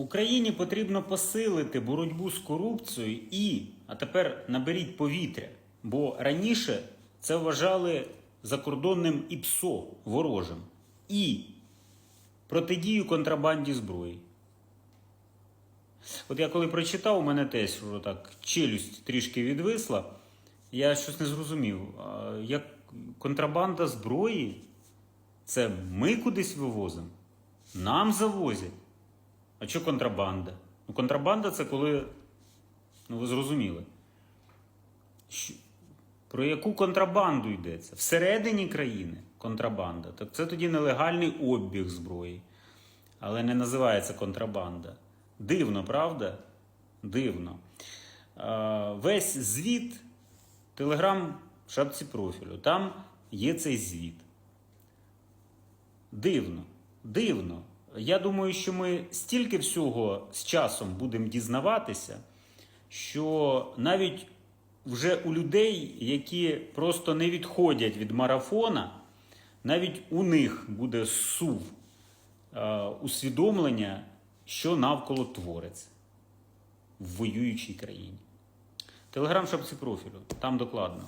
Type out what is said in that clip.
Україні потрібно посилити боротьбу з корупцією і, а тепер наберіть повітря, бо раніше це вважали закордонним ІПСО ворожим. І протидію контрабанді зброї. От я коли прочитав, у мене теж вже так челюсть трішки відвисла. Я щось не зрозумів. Як контрабанда зброї, це ми кудись вивозимо? Нам завозять. А що контрабанда? Ну, контрабанда це коли. Ну, ви зрозуміли. Що- Про яку контрабанду йдеться? Всередині країни контрабанда. Так це тоді нелегальний обіг зброї. Але не називається контрабанда. Дивно, правда? Дивно. А, весь звіт Телеграм в шапці профілю. Там є цей звіт. Дивно, дивно. Я думаю, що ми стільки всього з часом будемо дізнаватися, що навіть вже у людей, які просто не відходять від марафона, навіть у них буде сув е, усвідомлення, що навколо твориться в воюючій країні. Телеграм шапці профілю, там докладно.